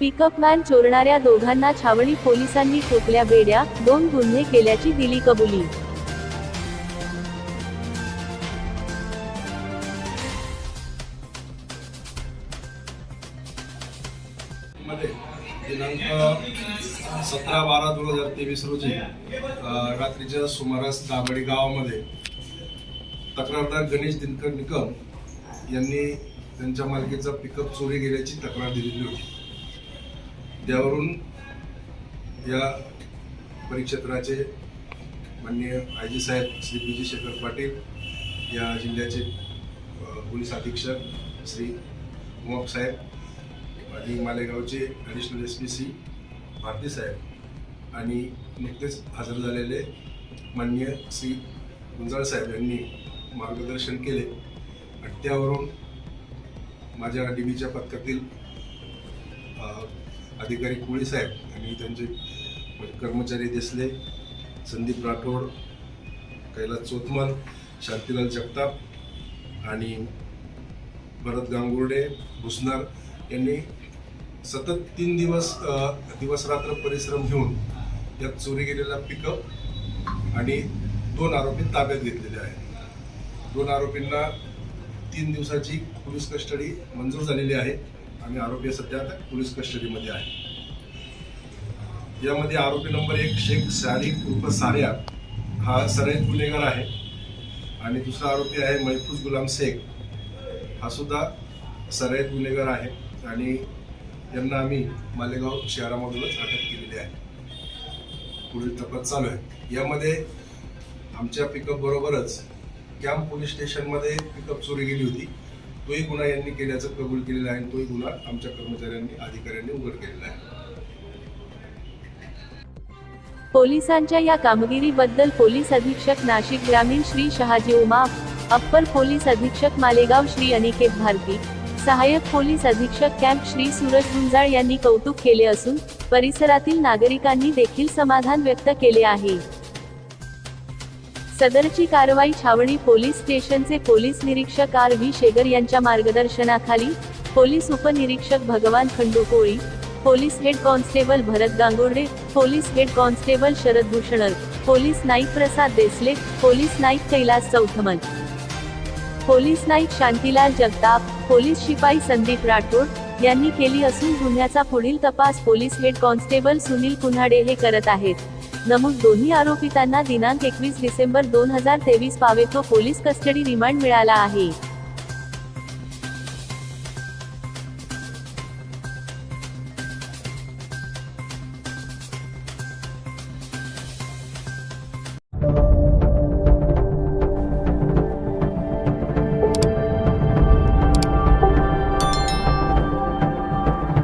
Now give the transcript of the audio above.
Pickup man चोरणाऱ्या दोघांना छावणी पोलिसांनी ठोकल्या बेड्या दोन गुन्हे केल्याची दिली कबुली. दिनांक सतरा बारा दोन हजार तेवीस रोजी रात्रीच्या सुमारास दाबडी गावामध्ये तक्रारदार गणेश दिनकर निकम यांनी त्यांच्या मालकीचा पिकअप चोरी गेल्याची तक्रार दिलेली होती. त्यावरून या परिक्षेत्राचे माननीय आय जी साहेब श्री पी जी शेखर पाटील या जिल्ह्याचे पोलीस अधीक्षक श्री मोप साहेब आणि मालेगावचे additional S P C Bharati साहेब आणि नुकतेच हजर झालेले माननीय श्री गुंजाळ साहेब यांनी मार्गदर्शन केले. आणि त्यावरून माझ्या डी बीच्या पथकातील अधिकारी कोळी साहेब आणि त्यांचे कर्मचारी दिसले संदीप राठोड कैलास चोतमल शांतीलाल जगताप आणि भरत गांगुर्डे भुसनार यांनी सतत तीन दिवस दिवसरात्र दिवस रात्र परिश्रम घेऊन यात चोरी गेलेला पिकअप आणि दोन आरोपी ताब्यात घेतलेले आहेत. दोन आरोपींना तीन दिवसाची पोलीस कस्टडी मंजूर झालेली आहे. आणि आरोपी सध्या आता पोलीस कस्टडीमध्ये आहे. यामध्ये आरोपी नंबर एक शेख सारिक उर्फ सार्या हा सराईत गुन्हेगार आहे. आणि दुसरा आरोपी आहे महफूज गुलाम शेख. हा सुद्धा सराईत गुन्हेगार आहे. आणि यांना आम्ही मालेगाव शहरामधूनच अटक केलेली आहे. पुढील तपास चालू आहे. यामध्ये आमच्या पिकअप बरोबरच कॅम्प पोलीस स्टेशनमध्ये पिकअप चोरी गेली होती. तोही गुन्हा यांनी केल्याचं कबूल केलेला आहे आणि तोही गुन्हा आमच्या कर्मचाऱ्यांनी अधिकाऱ्यांनी उघड केलेला आहे. पोलिसांच्या या कामगिरीबद्दल पोलीस अधीक्षक नाशिक ग्रामीण श्री शहाजी उमा अप्पर पोलीस अधीक्षक मालेगाव श्री अनिकेत भारती सहाय्यक पोलीस अधीक्षक कॅम्प श्री सूरज गुंजाळ यांनी कौतुक केले असून परिसरातील नागरिकांनी देखील समाधान व्यक्त केले आहे. सदरची कारवाई छावणी पोलीस स्टेशनचे पोलीस निरीक्षक आर व्ही शेगर यांच्या मार्गदर्शनाखाली पोलीस उपनिरीक्षक Bhagwan Khandu Koli police head constable Bharat Gangurde police head constable Sharad Bhushan police Naik Prasad Desale police Naik Kailas Chauthmal police नाईक शांतीलाल जगताप पोलीस शिपाई संदीप राठोड यांनी केली असून गुन्ह्याचा पुढील तपास police head constable Sunil Kunhade हे करत आहेत. नमूद दोन्ही आरोपितांना दिनांक एकवीस डिसेंबर दोन हजार तेवीस पावेतो पोलीस कस्टडी रिमांड मिळाला आहे.